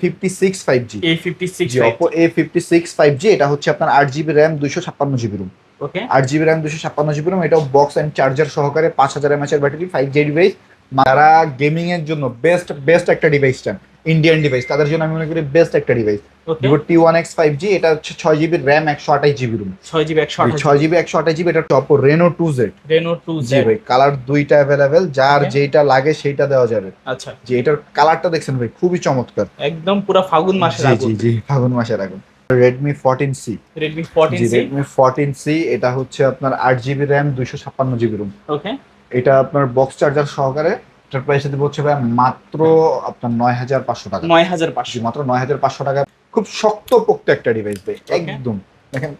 Fifty six five G A fifty six G Oppo A fifty six five G এটা হচ্ছে আপনার আট GB RAM দুইশো ছাপ্পান্ন জিবি রুম ওকে আট জিবি র্যাম দুশো ছাপ্পান্ন জিবি রুম এটাও বক্স অ্যান্ড চার্জার সহকারে পাঁচ হাজার এমএচের ব্যাটারি ফাইভ জি ডিভাইস যারা গেমিং এর জন্য বেস্ট বেস্ট একটা ডিভাইস চান ইন্ডিয়ান ডিভাইস তাদের জন্য আমি মনে করি বেস্ট একটা device Vivo T one X five G এটা হচ্ছে ছয় জিবি র্যাম একশো আঠাশ জিবি রুম ছয় জিবি একশো ছয় জিবি একশো আঠাশ জিবি এটা top Reno two Z Reno two জি ভাই কালার দুইটা অ্যাভেলেবেল যার. যেটা লাগে সেইটা দেওয়া যাবে। আচ্ছা। যে এটার কালারটা দেখছেন ভাই খুবই চমৎকার। একদম পুরো ফাগুন মাসের আগুন। জি জি ফাগুন মাসের আগুন। Redmi fourteen C Redmi fourteen C Redmi fourteen C এটা হচ্ছে আপনার আট জিবি র্যাম দুইশো ছাপ্পান্ন জিবি রুম ওকে এটা আপনার বক্স চার্জার সহকারে এটার প্রাইস যদি হচ্ছে ভাই মাত্র আপনার নয় হাজার পাঁচশো টাকা। নয় হাজার পাঁচশো। মাত্র নয় হাজার পাঁচশো টাকা। খুব শক্ত পোক্ত একটা ডিভাইস ভাই একদম। দেখেন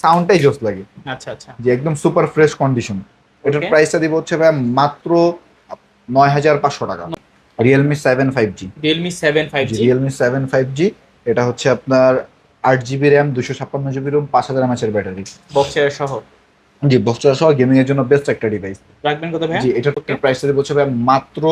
সাউন্ডটাই জোস লাগে। আচ্ছা আচ্ছা। যে একদম সুপার ফ্রেশ কন্ডিশন এটার. প্রাইসটা দিব হচ্ছে ভাই মাত্র নয় হাজার পাঁচশো টাকা। Realme seven five G Realme seven five G Realme seven five G এটা হচ্ছে আপনার আট জিবি র্যাম দুশো ছাপ্পান্ন জিবি রুম পাঁচ হাজার এমএচের ব্যাটারি বক্সের সহ। জি বক্সটা সহ গেমিং এর জন্য বেস্ট একটা ডিভাইস রাখবেন কত ভাই জি এটার প্রাইস দিব বলছে ভাই মাত্র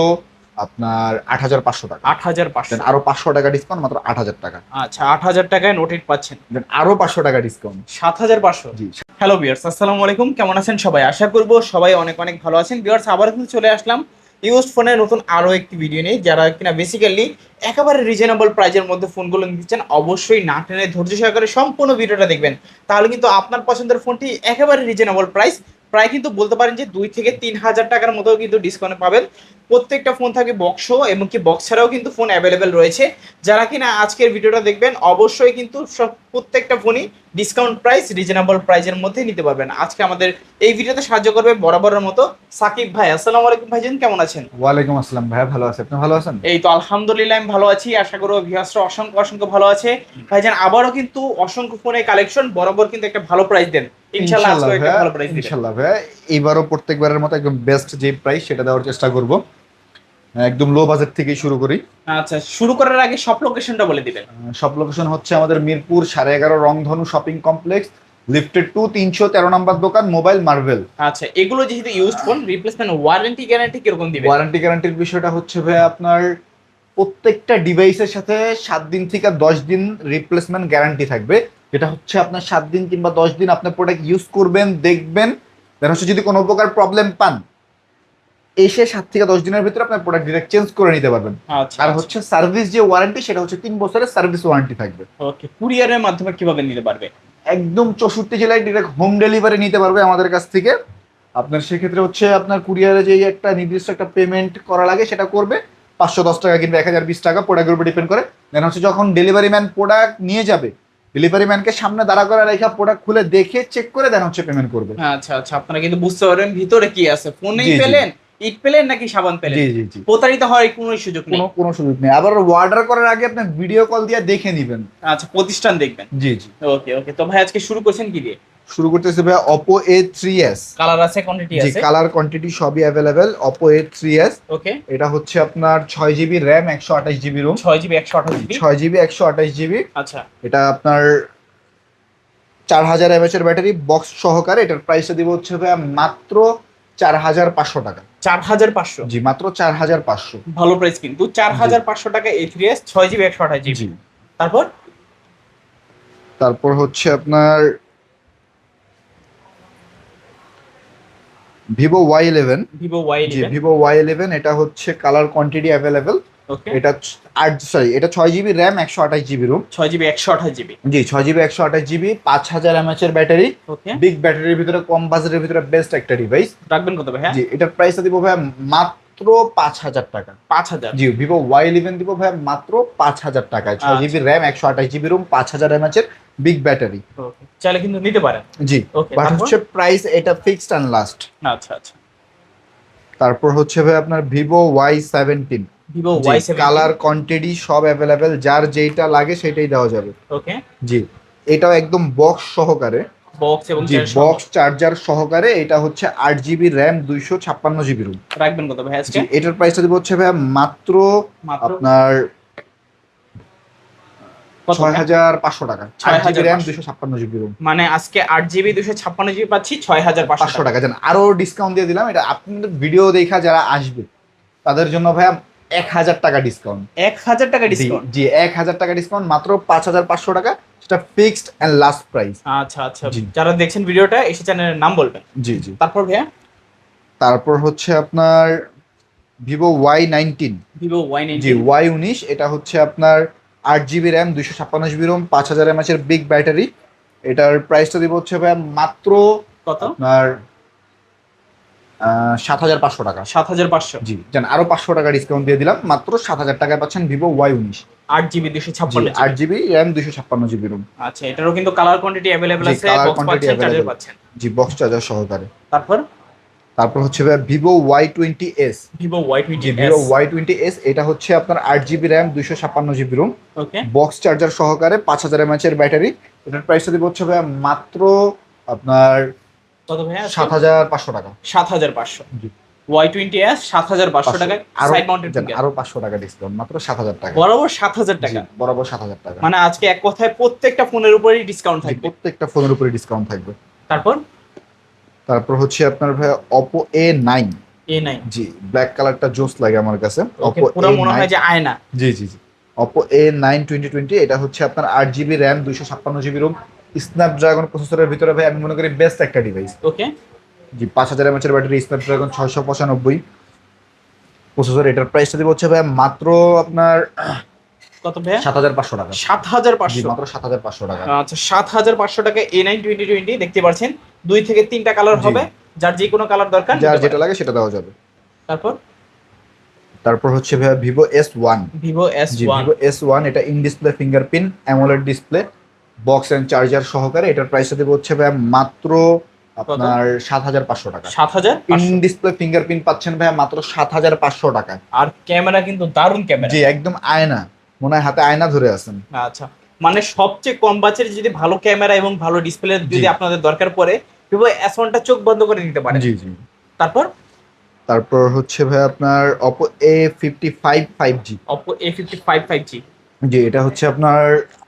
আপনার আট হাজার পাঁচশো টাকা। আট হাজার পাঁচশো। আরও পাঁচশো টাকা ডিসকাউন্ট মাত্র আট হাজার টাকা। আচ্ছা আট হাজার টাকায় ইট পাচ্ছেন। দেন আরও পাঁচশো টাকা ডিসকাউন্ট সাত হাজার পাঁচশো? জি। হ্যালো বিয়ার্স আসসালামু আলাইকুম কেমন আছেন সবাই? আশা করব সবাই অনেক অনেক ভালো আছেন। বিয়ার্স আবার কিন্তু চলে আসলাম ইউজ ফোনের নতুন আরও একটি ভিডিও নিয়ে, যারা কিনা বেসিক্যালি একেবারে রিজনেবল প্রাইজের মধ্যে ফোনগুলো নিতে চান, অবশ্যই না টেনে ধৈর্য সহকারে সম্পূর্ণ ভিডিওটা দেখবেন। তাহলে কিন্তু আপনার পছন্দের ফোনটি একেবারে রিজনেবল প্রাইস প্রায় কিন্তু বলতে পারেন যে দুই থেকে তিন হাজার টাকার মতো কিন্তু ডিসকাউন্ট পাবেন। প্রত্যেকটা ফোন থাকে বক্স এমনকি বক্স ছাড়াও কিন্তু ফোন অ্যাভেলেবেল রয়েছে। যারা কিনা আজকের ভিডিওটা দেখবেন অবশ্যই কিন্তু সব প্রত্যেকটা ফোনই ডিসকাউন্ট প্রাইস রিজনেবল প্রাইজের মধ্যে নিতে পারবেন। আজকে আমাদের এই ভিডিওতে সাহায্য করবে বরাবরের মতো সাকিব ভাই। আসসালামু আলাইকুম ভাইজান কেমন আছেন? ওয়ালাইকুম আসসালাম ভাইয়া ভালো আছে। আপনি ভালো আছেন? এই তো আলহামদুলিল্লাহ আমি ভালো আছি। আশা করব ভিউয়ার্সরা অসংখ্য অসংখ্য ভালো আছে। ভাইজান আবারও কিন্তু অসংখ্য ফোনের কালেকশন বরাবর কিন্তু একটা ভালো প্রাইস দেন। ইনশাআল্লাহ আজকে একটা ভালো প্রাইস দিবেন। ইনশাল্লাহ ভাইয়া এইবারও প্রত্যেকবারের মতো একদম বেস্ট যে প্রাইস সেটা দেওয়ার চেষ্টা করব। একদম লো বাজেট থেকে শুরু করি। আচ্ছা শুরু করার আগে সব লোকেশনটা বলে দিবেন। সব লোকেশন হচ্ছে আমাদের মিরপুর সাড়ে এগারো রংধনু শপিং কমপ্লেক্স লিফটেড টু তিনশো তেরো নম্বর দোকান মোবাইল মার্ভেল আচ্ছা এগুলো যেহেতু used phone replacement warranty guarantee কীরকম দিবেন? ওয়ারেন্টি গ্যারান্টির বিষয়টা হচ্ছে ভাই আপনার প্রত্যেকটা ডিভাইসের সাথে সাত দিন থেকে দশ দিন রিপ্লেসমেন্ট গ্যারান্টি থাকবে। যেটা হচ্ছে আপনার সাত দিন কিংবা দশ দিন আপনার প্রোডাক্ট ইউজ করবেন দেখবেন দেন হচ্ছে যদি কোনো প্রকার প্রবলেম পান এসে সাত থেকে দশ দিনের ভিতরে আপনার প্রোডাক্ট ডিরেক্ট চেঞ্জ করে নিতে পারবেন। আচ্ছা আর হচ্ছে সার্ভিস যে ওয়ারেন্টি সেটা হচ্ছে তিন বছরের সার্ভিস ওয়ারেন্টি থাকবে। ওকে কুরিয়ারের মাধ্যমে কীভাবে নিতে পারবে? একদম চৌষট্টি জেলায় ডিরেক্ট হোম ডেলিভারি নিতে পারবে আমাদের কাছ থেকে। আপনার সেক্ষেত্রে হচ্ছে আপনার কুরিয়ারে যে একটা নির্দিষ্ট একটা পেমেন্ট করা লাগে সেটা করবে। পাঁচশো দশ টাকা কিংবা এক হাজার বিশ টাকা প্রোডাক্টের উপর ডিপেন্ড করে। দেন হচ্ছে যখন ডেলিভারি ম্যান প্রোডাক্ট নিয়ে যাবে ডেলিভারি ম্যানকে সামনে দাঁড়া করা রেখা প্রোডাক্ট খুলে দেখে চেক করে দেন হচ্ছে পেমেন্ট করবে। আচ্ছা আচ্ছা আপনারা কিন্তু বুঝতে পারবেন ভিতরে কি আছে। ফোনেই। পেলেন? ইট পেলেন নাকি সাবান পেলেন? জি জি জি। প্রতারিত হওয়ার কোনো সুযোগ নেই। কোনো কোনো সুযোগ নেই। আবার অর্ডার করার আগে আপনি ভিডিও কল দিয়ে দেখে নেবেন। আচ্ছা প্রতিষ্ঠান দেখবেন। জি জি। ওকে ওকে। তো ভাই আজকে শুরু করছেন কি দিয়ে? শুরু করতেছে ভাই Oppo A three S colour আছে কোয়ান্টিটি জি আছে? কালার কোয়ান্টিটি সবই available Oppo A three S okay. এটা হচ্ছে আপনার ছয় জিবি র্যাম একশো আঠাশ জিবি রুম ছয় জিবি একশো আঠাশ জিবি ছয় জিবি একশো আঠাশ জিবি আচ্ছা। এটা আপনার চার হাজার এমএচ এর ব্যাটারি বক্স সহকারে। এটার প্রাইসটা দিব হচ্ছে ভাইয়া মাত্র চার হাজার পাঁচশো টাকা। চার হাজার পাঁচশো। জি মাত্র চার হাজার পাঁচশো। ভালো প্রাইস কিন্তু। চার হাজার পাঁচশো টাকা এ থ্রি এস ছয় জিবি একশো আঠাশ জিবি তারপর? তারপর হচ্ছে আপনার Vivo Y eleven. Vivo Y Vivo Y eleven এটা হচ্ছে কালার কোয়ান্টিটি অ্যাভেলেবেল এটা আট সরি এটা ছয় জিবি র্যাম একশো আঠাশ জিবি রুম ছয় জিবি একশো আঠাশ জিবি জি ছয় জিবি একশো আঠাশ জিবি পাঁচ হাজার এমএচ এর ব্যাটারি বিগ ব্যাটারির ভিতরে কম বাজেটের ভিতরে বেস্ট একটা ডিভাইস রাখবেন কত ভাই হ্যাঁ জি এটার প্রাইসটা দিব ভাই মাত্র পাঁচ হাজার টাকা। পাঁচ হাজার। জি ভিভো ওয়াই ইলেভেন দিব ভাই মাত্র পাঁচ হাজার টাকায় ছয় আচ্ছা। জিবি র্যাম একশো আঠাশ জিবি রুম পাঁচ হাজার এমএচ এর বিগ ব্যাটারি চাইলে কিন্তু নিতে পারেন। জি বাট হচ্ছে প্রাইস এটা ফিক্সড অ্যান্ড লাস্ট আচ্ছা আচ্ছা। তারপর হচ্ছে ভাই আপনার Vivo Y seventeen Vivo Y colour quantity সব অ্যাভেলেবেল যার যেইটা লাগে সেটাই দেওয়া যাবে। ওকে জি এটাও একদম বক্স সহকারে। বক্স এবং বক্স চার্জার সহকারে এটা হচ্ছে আট জিবি র্যাম দুইশো ছাপ্পান্ন জিবি রুম রাখবেন কত ভাই আজকে? এটার প্রাইসটা দিব হচ্ছে ভাই মাত্র আপনার ছয় হাজার পাঁচশো টাকা। ছয় হাজার র্যাম দুশো ছাপ্পান্ন জিবি রুম মানে আজকে আট জিবি দুশো ছাপ্পান্ন জিবি পাচ্ছি ছয় হাজার পাঁচশো পাঁচশো টাকা। জান আরও ডিসকাউন্ট দিয়ে দিলাম এটা আপনাদের ভিডিও দেখা যারা আসবে তাদের জন্য ভাইয়া এক হাজার টাকা ডিসকাউন্ট এক হাজার টাকা ডিসকাউন্ট জি এক হাজার টাকা ডিসকাউন্ট মাত্র পাঁচ হাজার পাঁচশো টাকা সেটা ফিক্সড অ্যান্ড লাস্ট প্রাইস আচ্ছা আচ্ছা। যারা দেখছেন ভিডিওটা এসে চ্যানেলের নাম বলবেন। জি জি। তারপর ভাইয়া? তারপর হচ্ছে আপনার Vivo Y nineteen Vivo Y জি ওয়াই উনিশ এটা হচ্ছে আপনার আট জিবি র্যাম দুইশো ছাপ্পান্ন জিবি রোম পাঁচ হাজার এমএচের বিগ ব্যাটারি এটার প্রাইসটা দিব হচ্ছে ভাই মাত্র কত? আপনার সাত হাজার পাঁচশো টাকা। সাত হাজার পাঁচশো? জি জান আরও পাঁচশো টাকা ডিসকাউন্ট দিয়ে দিলাম। মাত্র সাত হাজার টাকায় পাচ্ছেন ভিভো ওয়াই উনিশ। আট জিবি দুশো ছাপ্পান্ন আট জিবি র্যাম দুইশো ছাপ্পান্ন জিবি রোম আচ্ছা এটারও কিন্তু কালার কোয়ান্টিটি অ্যাভেলেবেল আছে colour বক্স quantity পাচ্ছেন। জি বক্স চার্জার সহকারে। তারপর? তারপর হচ্ছে Vivo Y twenty S Vivo Y twenty Vivo Y twenty S এটা হচ্ছে আপনার আট জিবি র্যাম দুইশো ছাপ্পান্ন GB ROM okay box charger সহকারে পাঁচ হাজার এমএচের ব্যাটারি এটার প্রাইসটা দিব হচ্ছে মাত্র আপনার কত ভাইয়া সাত হাজার পাঁচশো টাকা। সাত হাজার পাঁচশো। ওয়াই টোয়েন্টি এস সাত হাজার পাঁচশো আরও সাইড মাউন্টেড আরও পাঁচশো টাকা ডিসকাউন্ট মাত্র সাত হাজার টাকা। বরাবর সাত হাজার টাকা। বরাবর সাত হাজার টাকা। মানে আজকে এক কথায় প্রত্যেকটা ফোনের উপরেই ডিসকাউন্ট থাকবে। প্রত্যেকটা ফোনের উপরে ডিসকাউন্ট থাকবে। তারপর? তারপর হচ্ছে আপনার ভাই অপো এ নাইন এ নাই জি ব্ল্যাক কালারটা জোস লাগে আমার কাছে। অপো পুরো মনে হয় যে আয়না। জি জি জি। Oppo A nine twenty twenty এটা হচ্ছে আপনার আট জিবি র্যাম দুইশো ছাপ্পান্ন জিবি রোম স্ন্যাপড্রাগন প্রসেসরের ভিতরে ভাই আমি মনে করি বেস্ট একটা ডিভাইস ওকে জি পাঁচ হাজার এমএচের ব্যাটারি স্ন্যাপড্রাগন ছয়শো পঁচানব্বই। প্রসেসর এটার প্রাইসটা দিব হচ্ছে ভাই মাত্র আপনার কত হাজার পাঁচশো টাকা। সাত হাজার জি পাঁচশো মাত্র সাত হাজার পাঁচশো টাকা। আচ্ছা সাত হাজার পাঁচশো টাকা এ নাইন টোয়েন্টি টোয়েন্টি দেখতে পাচ্ছেন দুই থেকে তিনটা কালার হবে। যার যে কোনো কালার দরকার যার যেটা লাগে সেটা দেওয়া যাবে। তারপর? তারপর হচ্ছে ভিভো এস জি ওয়ান ভিভো এস ওয়ান এটা in display fingerprint AMOLED display box and charger সহকারে এটার প্রাইসটা দেবো হচ্ছে ভাইয়া মাত্র আপনার সাত হাজার পাঁচশো টাকা। সাত হাজার ইন ডিসপ্লে ফিঙ্গারপ্রিন্ট পাচ্ছেন ভাইয়া মাত্র সাত হাজার পাঁচশো টাকা। আর ক্যামেরা কিন্তু দারুণ ক্যামেরা। জি একদম আয়না। মনে হয় হাতে আয়না ধরে আছেন। আচ্ছা। মানে সবচেয়ে কম বাজেট যদি ভালো ক্যামেরা এবং ভালো ডিসপ্লে যদি আপনাদের দরকার পড়ে ভিভো এস ওয়ানটা চোখ বন্ধ করে নিতে পারেন। জি জি। তারপর? তারপর হচ্ছে ভাই আপনার Oppo A fifty five five G Oppo A fifty five five G জি এটা হচ্ছে আপনার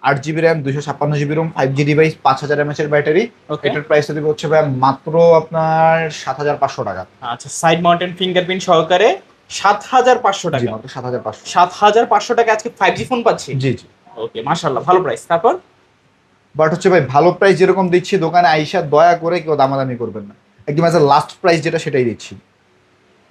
আট জিবি র্যাম দুশো ছাপ্পান্ন GB ROM five G device পাঁচ হাজার এমএচ এর ব্যাটারি এটার প্রাইসটা দেবো হচ্ছে ভাই মাত্র আপনার সাত হাজার পাঁচশো টাকা। আচ্ছা সাইড মাউন্টেন ফিঙ্গারপ্রিন্ট সহকারে সাত হাজার পাঁচশো টাকা। মাত্র সাত হাজার পাঁচশো সাত হাজার পাঁচশো টাকা আজকে ফাইভ জি ফোন পাচ্ছি? জি জি। ওকে মাশাল্লাহ ভালো প্রাইস তারপর? বাট হচ্ছে ভাই ভালো প্রাইস যেরকম দিচ্ছি দোকানে আইসা দয়া করে কেউ দামাদামি করবেন না। একদম অ্যাজ লাস্ট প্রাইস যেটা সেটাই দিচ্ছি।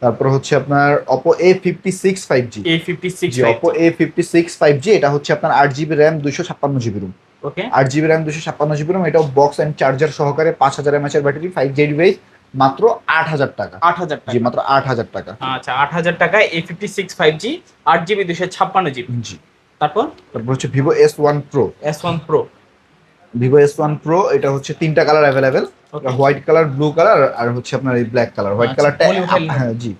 তারপর হচ্ছে আপনার Oppo A fifty six five G A fifty six G Oppo A fifty six five G এটা হচ্ছে আপনার আট জিবি র্যাম দুশো ছাপ্পান্ন জিবি রুম ওকে। আট জিবি র্যাম দুশো ছাপ্পান্ন জিবি রুম এটাও বক্স অ্যান্ড চার্জার সহকারে পাঁচ হাজার এমএচ এর ব্যাটারি ফাইভ জি ডিভাইস মাত্র আট হাজার টাকা। আট হাজার জি টাকা মাত্র আট হাজার টাকা। আচ্ছা আট হাজার টাকায় A fifty six five G আট জিবি দুশো ছাপ্পান্ন জিবি জি। তারপর? তারপর হচ্ছে Vivo S one pro S one pro Vivo S one pro এটা হচ্ছে তিনটা colour available white colour blue colour আর হচ্ছে আপনার এই ব্ল্যাক কালার হোয়াইট কালারটা হ্যাঁ জি।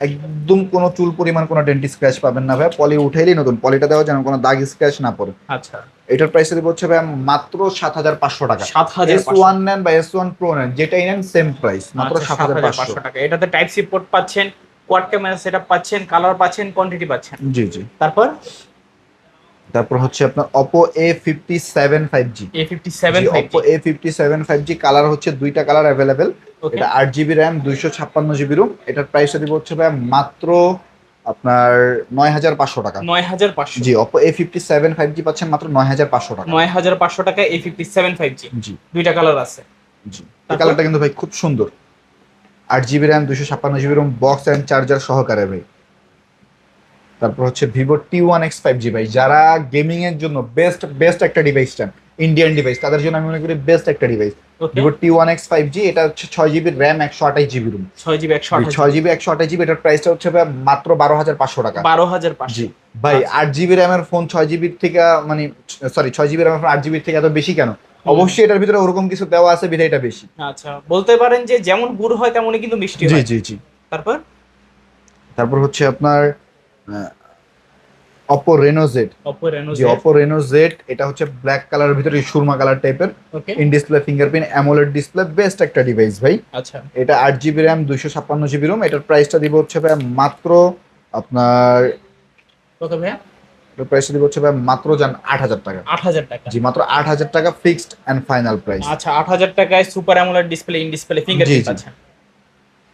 একদম কোনো চুল পরিমাণ কোনো ডেন্টি স্ক্র্যাচ পাবেন না ভাই পলি উঠাইলেই নতুন। পলিটা দেওয়া যেন কোনো দাগ স্ক্র্যাচ না পড়ে। আচ্ছা। এটার প্রাইস দেবো হচ্ছে ভাই মাত্র সাত হাজার পাঁচশো টাকা। সাত হাজার এস ওয়ান নেন বা এস ওয়ান প্রো নেন যেটাই নেন সেম প্রাইস মাত্র আচ্ছা, সাত হাজার পাঁচশো টাকা। এটাতে টাইপ সি পোর্ট পাচ্ছেন কোয়াড ক্যামেরা সেটআপ পাচ্ছেন কালার পাচ্ছেন কোয়ান্টিটি পাচ্ছেন। জি জি। তারপর? তারপর হচ্ছে আপনার Oppo A fifty seven five G A fifty seven Oppo A fifty seven five G colour হচ্ছে দুইটা কালার অ্যাভেলেবেল ওকে এটা আট জিবি র্যাম দুইশো ছাপ্পান্ন জিবি রুম এটার প্রাইস দিব হচ্ছে ভাই মাত্র আপনার নয় হাজার পাঁচশো টাকা। নয় হাজার পাঁচশো। জি Oppo A fifty seven five G পাচ্ছেন মাত্র নয় হাজার পাঁচশো টাকা। নয় হাজার পাঁচশো টাকা A fifty seven five G জি। দুইটা কালার আছে। জি এই কালারটা কিন্তু ভাই খুব সুন্দর। আট জিবি র্যাম দুশো ছাপ্পান্ন GB ROM box and charger সহকারে ভাই। তারপর হচ্ছে Vivo T one X five G ভাই যারা গেমিং এর জন্য বেস্ট বেস্ট একটা ডিভাইস চান ইন্ডিয়ান ডিভাইস তাদের জন্য আমি মনে করি বেস্ট একটা device Vivo T one X five G এটা হচ্ছে ছয় জিবি র্যাম একশো আঠাশ জিবি রুম ছয় জিবি একশো ছয় জিবি একশো আঠাশ জিবি এটার প্রাইসটা হচ্ছে মাত্র বারো হাজার পাঁচশো টাকা। বারো হাজার জি। ভাই আচ্ছা। আট জিবি র্যামের ফোন ছয় জিবির থেকে মানে সরি ছয় জিবি র্যামের ফোন আট জিবির থেকে এত বেশি কেন? অবশ্যই এটার ভিতরে ওরকম কিছু দেওয়া আছে বিধায় এটা বেশি। আচ্ছা বলতে পারেন যে যেমন গুড় হয় তেমনই কিন্তু মিষ্টি হয়। জি জি। তারপর? তারপর হচ্ছে আপনার Oppo Reno Z Oppo Reno জি অপো রেনো জেড এটা হচ্ছে ব্ল্যাক কালারের ভিতরে সুরমা কালার টাইপের in display fingerprint AMOLED display best একটা ডিভাইস ভাই। আচ্ছা। এটা আট জিবি র্যাম দুইশো ছাপ্পান্ন জিবি রুম এটার প্রাইসটা দিব হচ্ছে ভাই মাত্র আপনার কত ভাইয়া? প্রাইসটা দিব হচ্ছে ভাই মাত্র আট হাজার টাকা। আট হাজার টাকা। জি মাত্র আট হাজার টাকা ফিক্সড অ্যান্ড ফাইনাল প্রাইস আচ্ছা আট হাজার টাকায় super AMOLED display in display fingerprint জি।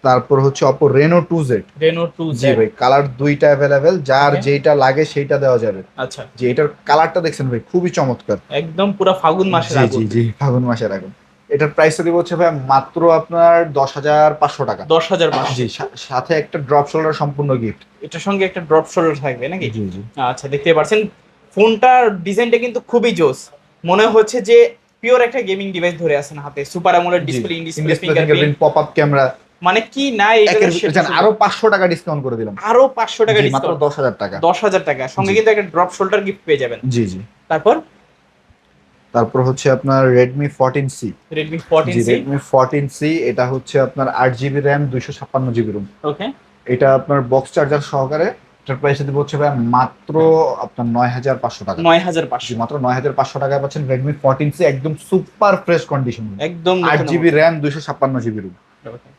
তারপর হচ্ছে Oppo Reno two Z Reno two জি ভাই কালার দুইটা অ্যাভেলেবেল যার. যেইটা লাগে সেইটা দেওয়া যাবে। আচ্ছা। যে এটার কালারটা দেখছেন ভাই খুবই চমৎকার। একদম পুরো ফাগুন মাসের আগুন। জি জি ফাগুন মাসের আগুন। এটার প্রাইসটা দিব হচ্ছে ভাই মাত্র আপনার দশ হাজার পাঁচশো টাকা। দশ হাজার জি সাথে একটা ড্রপ শোল্ডার সম্পূর্ণ গিফট এটার সঙ্গে একটা ড্রপ শোল্ডার থাকবে নাকি? জি জি। আচ্ছা দেখতে পাচ্ছেন ফোনটার ডিজাইনটা কিন্তু খুবই জোস। মনে হচ্ছে যে পিওর একটা গেমিং ডিভাইস ধরে আছেন হাতে। Super AMOLED display in display fingerprint pop up camera মানে কি নাই আরও পাঁচশো টাকা ডিসকাউন্ট করে দিলাম। আরও পাঁচশো টাকা ডিসকাউন্ট দশ হাজার টাকা। দশ হাজার টাকা। সঙ্গে কিন্তু একটা ড্রপ শোল্ডার গিফট পেয়ে যাবেন। জি জি। তারপর? তারপর হচ্ছে আপনার Redmi fourteen C Redmi fourteen জি সি রেডমি ফোরটিন সি এটা হচ্ছে আপনার আট জিবি র্যাম দুইশো ছাপ্পান্ন জিবি রুম ওকে এটা আপনার বক্স চার্জার সহকারে এটার প্রাইস দিব হচ্ছে ভাই মাত্র আপনার নয় হাজার পাঁচশো টাকা। নয় হাজার জি, পাঁচশো মাত্র নয় হাজার পাঁচশো টাকায় পাচ্ছেন রেডমি ফোরটিন সি একদম সুপার ফ্রেশ কন্ডিশন একদম আট জিবি র্যাম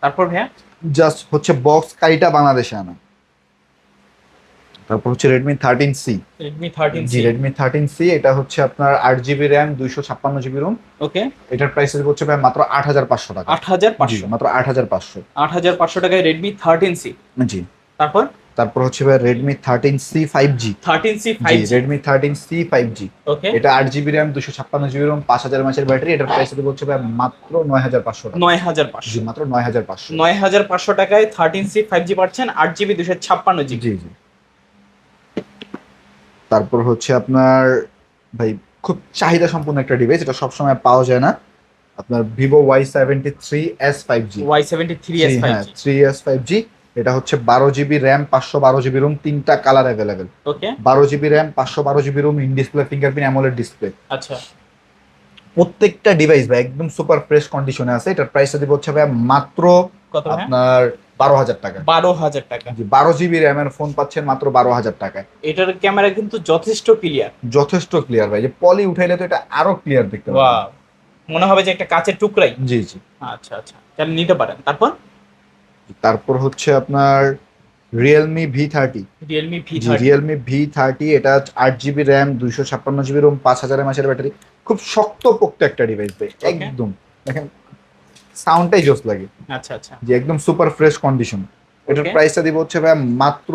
তারপর ভাইয়া? জাস্ট হচ্ছে বক্স কাইটা বাংলাদেশে আনা। তারপর হচ্ছে Redmi thirteen C Redmi thirteen জি সি রেডমি থার্টিন সি এটা হচ্ছে আপনার আট জিবি র্যাম দুইশো ছাপ্পান্ন জিবি রুম ওকে। এটার প্রাইস হচ্ছে ভাই মাত্র আট হাজার পাঁচশো টাকা। আট হাজার জি, পাঁচশো মাত্র আট হাজার পাঁচশো। আট হাজার পাঁচশো টাকায় রেডমি থার্টিন সি জি। তারপর? তারপর হচ্ছে ভাই Redmi thirteen C five G thirteen C জি five Redmi thirteen C five G এটা আট জিবি র্যাম দুশো ছাপ্পান্ন জিবি রুম পাঁচ হাজার মাসের ব্যাটারি এটার প্রাইস হচ্ছে ভাই মাত্র নয় হাজার পাঁচশো টাকা। নয় হাজার পাঁচশো। জি মাত্র নয় হাজার পাঁচশো নয় হাজার পাঁচশো টাকায় থার্টিন সি ফাইভ জি পাচ্ছেন আট জিবি দুশো ছাপ্পান্ন জিবি জি জি। তারপর হচ্ছে আপনার ভাই খুব চাহিদা সম্পন্ন একটা ডিভাইস এটা সবসময় পাওয়া যায় না। আপনার Vivo Y seventy three S five G Y seventy জি থ্রি এস ফাইভ জি এটা হচ্ছে বারো জিবি র্যাম পাঁচশো বারো জিবি রুম তিনটা কালার অ্যাভেলেবেল ওকে বারো জিবি র্যাম পাঁচশো বারো GB ROM in display fingerprint AMOLED display আচ্ছা। প্রত্যেকটা ডিভাইস ভাই একদম সুপার ফ্রেশ কন্ডিশনে আছে। এটার প্রাইসটা দিব হচ্ছে ভাই মাত্র কত আপনার বারো হাজার টাকা। বারো হাজার টাকা। বারো জিবি র্যামের ফোন পাচ্ছেন মাত্র বারো হাজার টাকায়। এটার ক্যামেরা কিন্তু যথেষ্ট ক্লিয়ার যথেষ্ট ক্লিয়ার ভাই। যে পলি উঠাইলে তো এটা আরও ক্লিয়ার দেখতে পাবেন। মনে হবে যে একটা কাচের টুকরাই। জি জি। আচ্ছা আচ্ছা। তাহলে নিতে পারেন। তারপর? তারপর হচ্ছে আপনার Realme V thirty Realme V Realme V thirty এটা আট জিবি র্যাম দুইশো ছাপ্পান্ন জিবি রোম পাঁচ হাজার মাসের ব্যাটারি। খুব শক্ত পোক্ত একটা ডিভাইস ভাই একদম। দেখেন সাউন্ডটাই জোস লাগে। আচ্ছা আচ্ছা। যে একদম সুপার ফ্রেশ কন্ডিশন এটার প্রাইসটা দিব হচ্ছে ভাই মাত্র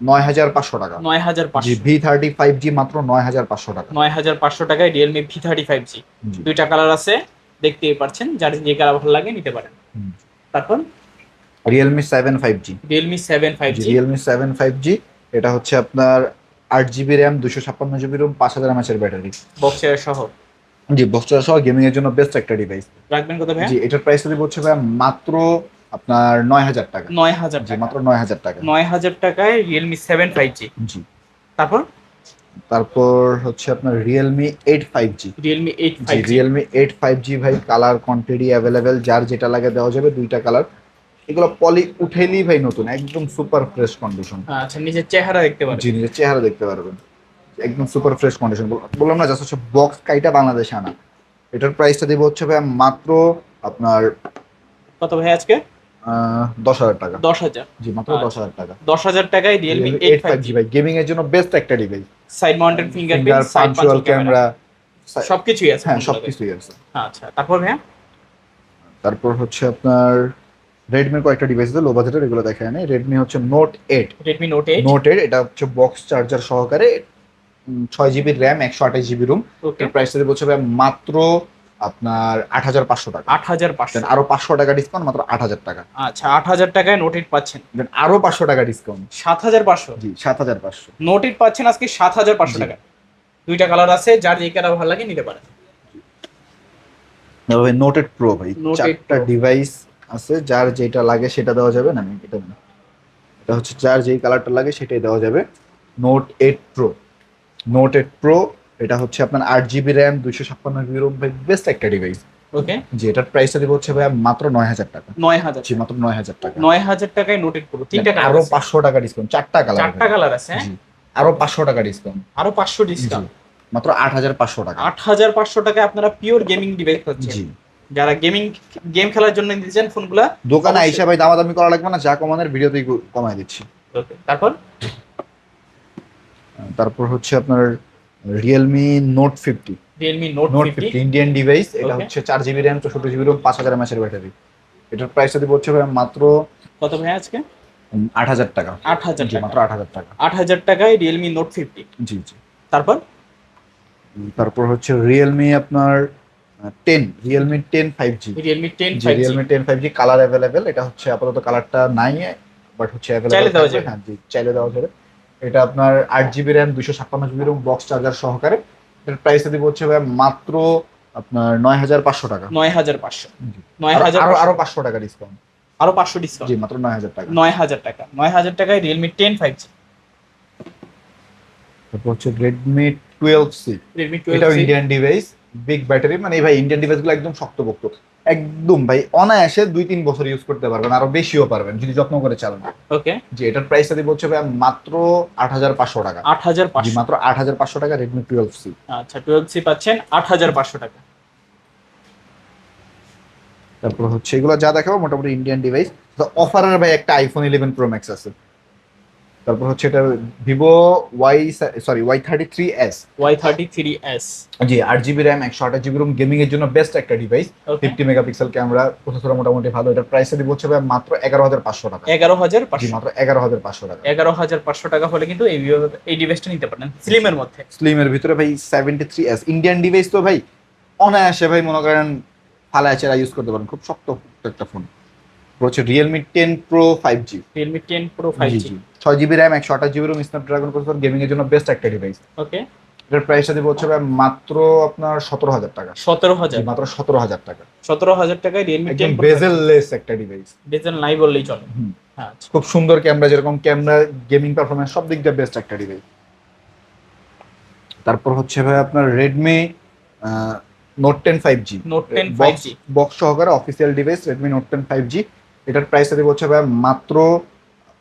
নয় হাজার পাঁচশো টাকা। নয় হাজার জি পাঁচশো ভি থার্টি ফাইভ জি মাত্র নয় হাজার পাঁচশো টাকা। নয় হাজার পাঁচশো টাকায় Realme V thirty five G. দুইটা কালার আছে দেখতেই পাচ্ছেন। যার যে কালার ভালো লাগে নিতে পারেন। তারপর Realme seven five G Realme seven five G Realme seven five G এটা হচ্ছে আপনার আট জিবি র্যাম দুশো ছাপ্পান্ন জিবি রুম পাঁচ হাজার এমএচের ব্যাটারি বক্সের সহ? জি বক্সটা সহ গেমিং এর জন্য বেস্ট একটা ডিভাইস রাখবেন কত ভাইয়া? জি এটার প্রাইস দিব হচ্ছে ভাই মাত্র আপনার নয় হাজার টাকা। নয় হাজার জি মাত্র নয় হাজার টাকা। নয় হাজার টাকায় রিয়েলমি সেভেন ফাইভ জি জি। তারপর? তারপর হচ্ছে আপনার Realme eight five G Realme eight Realme eight five G ভাই কালার কোয়ান্টিটি অ্যাভেলেবেল যার যেটা লাগে দেওয়া যাবে দুইটা কালার এগুলো পলি উঠেলেই ভাই নতুন একদম সুপার ফ্রেশ কন্ডিশন আচ্ছা নিজের চেহারা দেখতে পারেন জি নিজের চেহারা দেখতে পারবেন। একদম সুপার ফ্রেশ কন্ডিশন বললাম না জাস্ট হচ্ছে বক্স কাইটা বাংলাদেশে আনা। এটার প্রাইসটা দিব হচ্ছে ভাই মাত্র আপনার কত ভাই আজকে? দশ হাজার টাকা। দশ হাজার। জি মাত্র আচ্ছা। দশ হাজার টাকা। দশ হাজার টাকায় Realme Realme eight five G ভাই। গেমিং এর জন্য বেস্ট একটা ডিভাইস সাইড মাউন্টেড ফিঙ্গার পাঞ্চুয়াল ক্যামেরা সবকিছুই আছে হ্যাঁ সবকিছুই আছে। আচ্ছা তারপর ভাইয়া? তারপর হচ্ছে আপনার রেডমির কয়েকটা ডিভাইস আছে লো বাজেটের এগুলো দেখা নেই। রেডমি হচ্ছে note eight Redmi note eight note eight এটা হচ্ছে বক্স চার্জার সহকারে ছয় জিবি র্যাম একশো আঠাশ জিবি রুম ওকে এর প্রাইস যদি বলছে ভাই মাত্র আপনার আট হাজার পাঁচশো টাকা। আট হাজার পাঁচশো। আরও পাঁচশো টাকা ডিসকাউন্ট মাত্র আট হাজার টাকা। আচ্ছা আট হাজার টাকায় নোট এইট পাচ্ছেন। দেন আরও পাঁচশো টাকা ডিসকাউন্ট সাত হাজার পাঁচশো? জি সাত হাজার পাঁচশো। নোট এইট পাচ্ছেন আজকে সাত হাজার পাঁচশো। টাকা দুইটা কালার আছে যার যে কালার ভালো লাগে নিতে পারেন। ভাই নোটেড প্রো ভাই। Note 8 চারটা ডিভাইস আছে যার যেটা লাগে সেটা দেওয়া যাবে। না আমি এটা না। এটা হচ্ছে যার যেই কালারটা লাগে সেটাই দেওয়া যাবে। Note eight pro note eight pro এটা হচ্ছে আপনার আট জিবি র্যাম দুইশো ছাপ্পান্ন জিবি রোম ভাই বেস্ট একটা ডিভাইস ওকে যে এটার প্রাইসটা দিব হচ্ছে ভাই মাত্র নয় হাজার টাকা। নয় হাজার জি মাত্র নয় হাজার টাকা। নয় হাজার টাকায় নোট এইট পুরো তিনটা কালার আরও পাঁচশো টাকা ডিসকাউন্ট চারটা কালার চারটা কালার আছে হ্যাঁ? আরও পাঁচশো টাকা ডিসকাউন্ট আরও পাঁচশো ডিসকাউন্ট মাত্র আট হাজার পাঁচশো টাকা। আট হাজার পাঁচশো টাকায় আপনারা পিওর গেমিং ডিভাইস পাচ্ছেন। জি। যারা গেমিং গেম খেলার জন্য নিতে চান ফোনগুলা দোকানে। আইসা ভাই দামাদামি করা লাগবে না যা কমানোর ভিডিওতেই কমাই দিচ্ছি। ওকে তারপর? তারপর হচ্ছে আপনার Realme note fifty Realme note fifty Indian device এটা হচ্ছে চার জিবি র্যাম চৌষট্টি জিবি রোম পাঁচ হাজার এমএচের ব্যাটারি এটার প্রাইসটা দিব হচ্ছে ভাই মাত্র কত ভাই আজকে? আট হাজার টাকা। আট হাজার মাত্র আট হাজার টাকা। আট হাজার টাকায় রিয়েলমি নোট ফিফটি জি জি। তারপর? তারপর হচ্ছে রিয়েলমি আপনার ten Realme ten five G Realme ten জি Realme ten five G colour available এটা হচ্ছে আপাতত কালারটা নাই বাট হচ্ছে অ্যাভেলেবেল হ্যাঁ জি চাইলে দেওয়া যাবে। এটা আপনার আট জিবি র্যাম দুশো ছাপ্পান্ন জিবি রুম বক্স চার্জার সহকারে। এটার প্রাইসটা দিব হচ্ছে ভাই মাত্র আপনার নয় হাজার পাঁচশো টাকা। নয় হাজার পাঁচশো। নয় হাজার আরও পাঁচশো। টাকা ডিসকাউন্ট আরও পাঁচশো ডিসকাউন্ট জি মাত্র নয় হাজার টাকা। নয় হাজার টাকা। নয় হাজার টাকায় রিয়েলমি টেন ফাইভ জি তারপর হচ্ছে Redmi twelve C Redmi twelve Indian device big battery মানে ভাই ইন্ডিয়ান ডিভাইসগুলো একদম শক্তপোক্ত। একদম ভাই অনায়াসে দুই তিন বছর ইউজ করতে পারবেন আরও বেশিও পারবেন যদি যত্ন করে চালান। ওকে যে এটার প্রাইসটা দিব হচ্ছে ভাই মাত্র আট হাজার পাঁচশো টাকা। আট হাজার জি মাত্র আট হাজার পাঁচশো টাকা রেডমি টুয়েলভ সি আচ্ছা টুয়েলভ সি পাচ্ছেন আট হাজার পাঁচশো টাকা। তারপর হচ্ছে এগুলো যা দেখাবো মোটামুটি ইন্ডিয়ান ডিভাইস অফারের ভাই একটা আইফোন ইলেভেন প্রো ম্যাক্স আছে। তারপর হচ্ছে এটা Vivo Y sorry Y thirty three S Y thirty three S জি আট জিবি র্যাম একশো আঠাশ জিবি রুম গেমিং এর জন্য বেস্ট একটা device fifty megapixel camera processor মোটামুটি ভালো। এটার প্রাইসে দিব হচ্ছে ভাই মাত্র এগারো হাজার পাঁচশো টাকা। এগারো হাজার মাত্র এগারো হাজার পাঁচশো টাকা। এগারো হাজার পাঁচশো টাকা হলে কিন্তু এই এই ডিভাইসটা নিতে পারেন স্লিমের মধ্যে। স্লিমের ভিতরে ভাই seventy three S Indian device তো ভাই অনায়াসে ভাই মনে করেন ফালায় চেরা ইউজ করতে পারেন। খুব শক্ত একটা ফোন হচ্ছে Realme ten pro five G Realme ten pro five G ছয় জিবি র্যাম একশো আঠাশ GB ROM Snapdragon processor gaming এর জন্য বেস্ট একটা ডিভাইস ওকে এটার প্রাইসটা দিব হচ্ছে ভাই মাত্র আপনার সতেরো হাজার টাকা। সতেরো হাজার। মাত্র সতেরো হাজার টাকা। সতেরো হাজার টাকায় রিয়েলমি টেন বেজেল লেস একটা ডিভাইস বেজেল নাই বললেই চলে। হ্যাঁ আচ্ছা। খুব সুন্দর ক্যামেরা যেরকম ক্যামেরা গেমিং পারফরমেন্স সব দিক দিয়ে বেস্ট একটা ডিভাইস তারপর হচ্ছে ভাই আপনার Redmi note ten five G note ten five G box সহকারে official device Redmi note ten five G এটার প্রাইসটা দেবো হচ্ছে ভাই মাত্র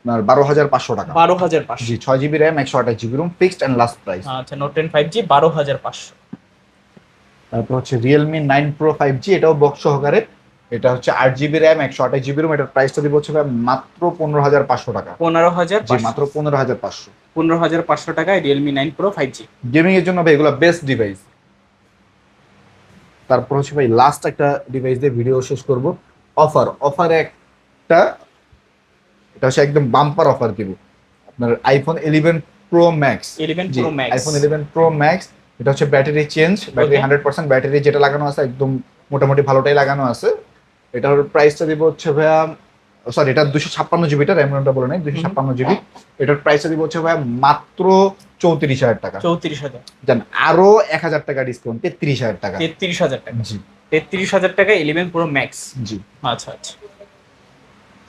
আপনার বারো হাজার পাঁচশো টাকা। বারো হাজার পাঁচশো। জি ছয় জিবি র্যাম একশো আঠাশ GB ROM fixed and last price আচ্ছা নোট টেন ফাইভ জি বারো হাজার পাঁচশো। তারপর হচ্ছে Realme nine pro five G এটাও বক্স সহকারে। এটা হচ্ছে আট জিবি র্যাম একশো আঠাশ জিবি রুম এটার প্রাইসটা দিব হচ্ছে ভাই মাত্র পনেরো হাজার পাঁচশো টাকা। পনেরো হাজার জি মাত্র পনেরো হাজার পাঁচশো। পনেরো হাজার পাঁচশো টাকায় Realme nine pro five G gaming এর জন্য ভাই এগুলো বেস্ট ডিভাইস তারপর হচ্ছে ভাই লাস্ট একটা ডিভাইস দিয়ে ভিডিও শেষ করব। অফার অফারে একটা এটা হচ্ছে একদম বাম্পার অফার দিব। আপনার iPhone eleven pro max iPhone eleven pro max এটা হচ্ছে battery change battery hundred percent battery যেটা লাগানো আছে একদম মোটামুটি ভালোটাই লাগানো আছে। এটার প্রাইসটা দিব হচ্ছে ভাইয়া সরি এটা দুশো ছাপ্পান্ন জিবি জিবিটা র্যামটা বলে নাই দুশো ছাপ্পান্ন জিবি এটার প্রাইসটা দিব হচ্ছে ভাইয়া মাত্র চৌত্রিশ হাজার টাকা। চৌত্রিশ হাজার। জান আরও এক হাজার টাকা ডিসকাউন্ট তেত্রিশ হাজার টাকা। তেত্রিশ হাজার টাকা। জি। তেত্রিশ হাজার টাকা ইলেভেন প্রো ম্যাক্স জি। আচ্ছা আচ্ছা।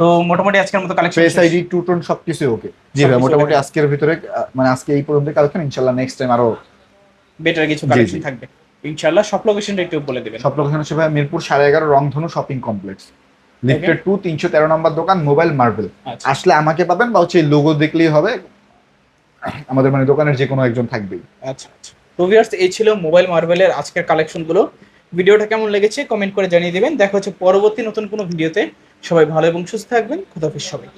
তো মোটামুটি আজকের মতো collection face ID two tone সবকিছু ওকে জি ভাই মোটামুটি আজকের ভিতরে মানে আজকে এই পর্যন্ত কালেকশন ইনশাল্লাহ নেক্সট টাইম আরও বেটার কিছু কালেকশন থাকবে। ইনশাআল্লাহ সব লোকেশনটা একটু বলে দেবেন। সব লোকেশন হচ্ছে ভাই মিরপুর সাড়ে এগারো রংধনু শপিং কমপ্লেক্স লিফটেড টু তিনশো তেরো নম্বর দোকান মোবাইল মার্বেল আচ্ছা। আসলে আমাকে পাবেন বা হচ্ছে লোগো দেখলেই হবে। আমাদের মানে দোকানের যে কোনো একজন থাকবেই। আচ্ছা আচ্ছা। তো ভিউয়ার্স এই ছিল মোবাইল মার্বেলের আজকের কালেকশনগুলো ভিডিওটা কেমন লেগেছে কমেন্ট করে জানিয়ে দেবেন। দেখা হচ্ছে পরবর্তী নতুন কোনো ভিডিওতে সবাই ভালো এবং সুস্থ থাকবেন। খুদাফিজ সবাই